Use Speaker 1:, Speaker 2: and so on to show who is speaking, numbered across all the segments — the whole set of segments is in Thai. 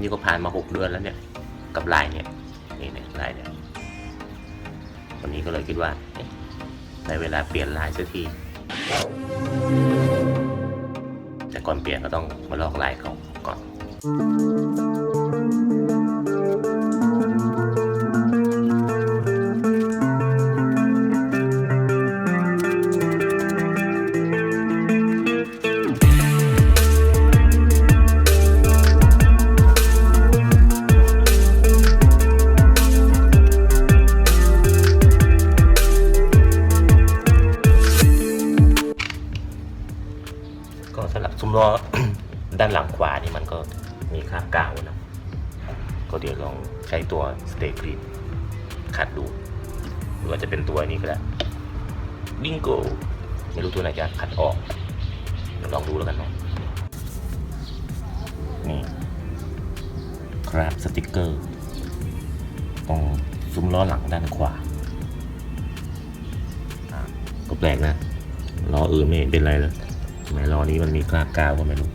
Speaker 1: นี่ก็ผ่านมาหกเดือนแล้วเนี่ย กับลายเนี่ยนี่เนี่ยลายเนี่ยวันนี้ก็เลยคิดว่าในเวลาเปลี่ยนลายสักทีแต่ก่อนเปลี่ยนก็ต้องมาลอกลายเขาก่อน ใช้ตัวสเต y กรีนขัดดู หรือว่าจะเป็นตัวนี้ก็ได้บิงโกไม่รู้ตัวไหนจะขัดออกลองดูแล้วกันเนาะนี่คราบสติกเกอร์ ตรงซุ้มล้อหลังด้านขวาก็แปลกนะล้ออื่นไม่เห็นเป็นไรเลยทำไมล้อนี้มันมีคราบกาวก็ไม่รู้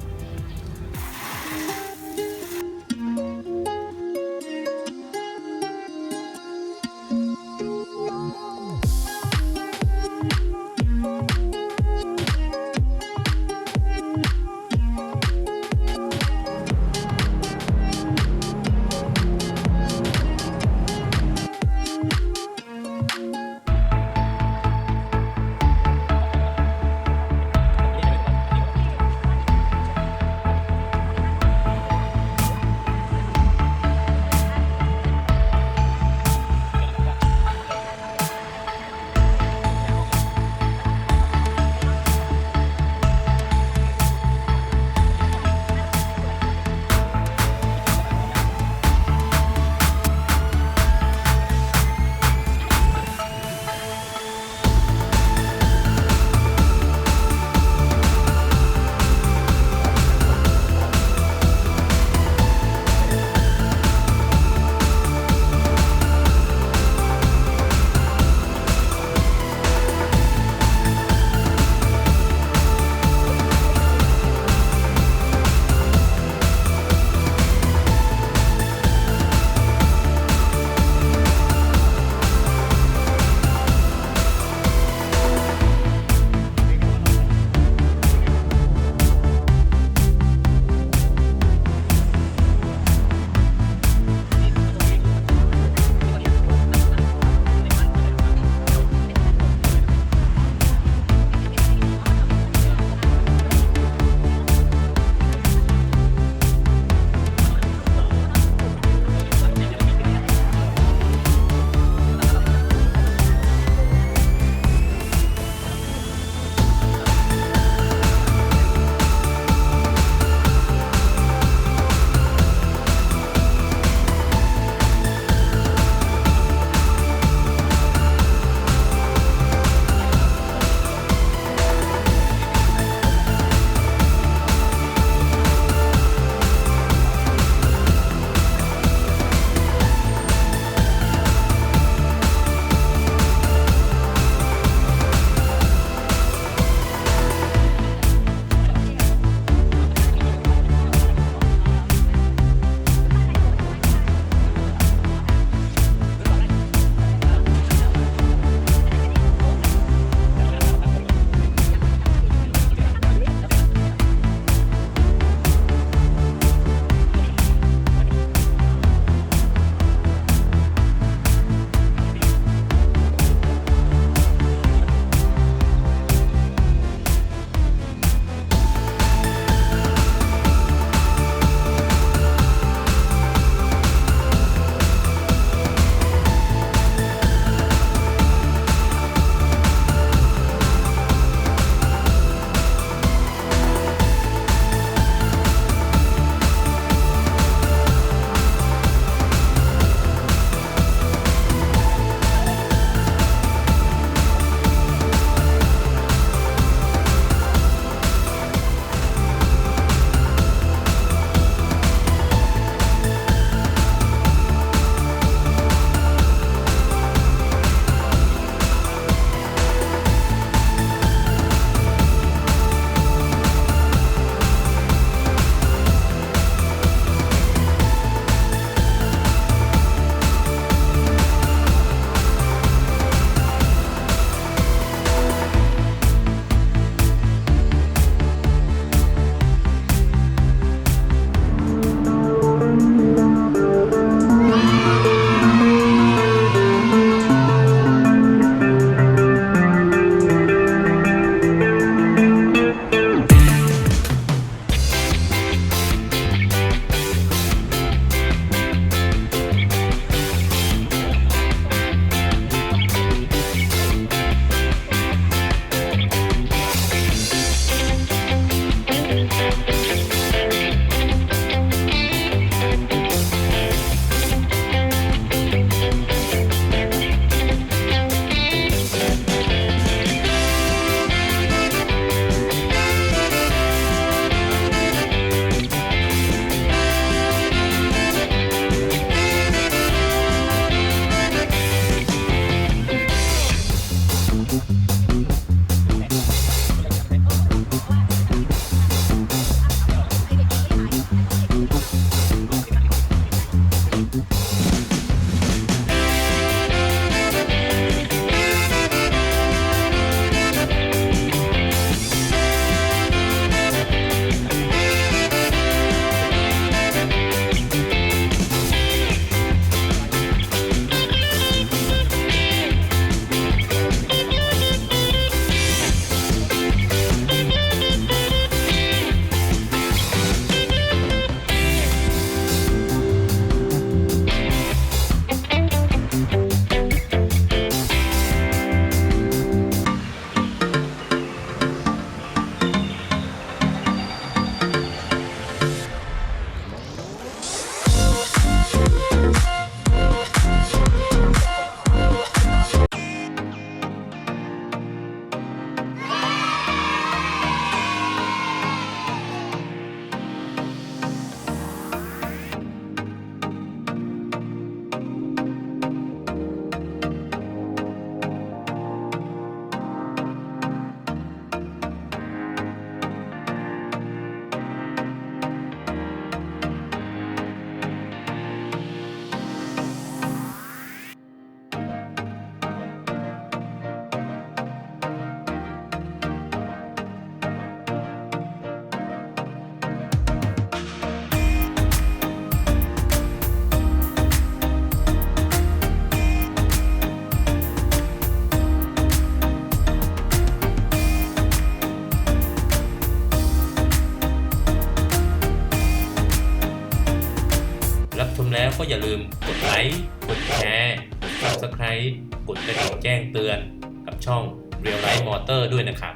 Speaker 2: ชมแล้วก็อย่าลืมกดไลค์ กดแชร์ กด subscribe กดกระดิ่งแจ้งเตือนกับช่อง Real Life Motor ด้วยนะครับ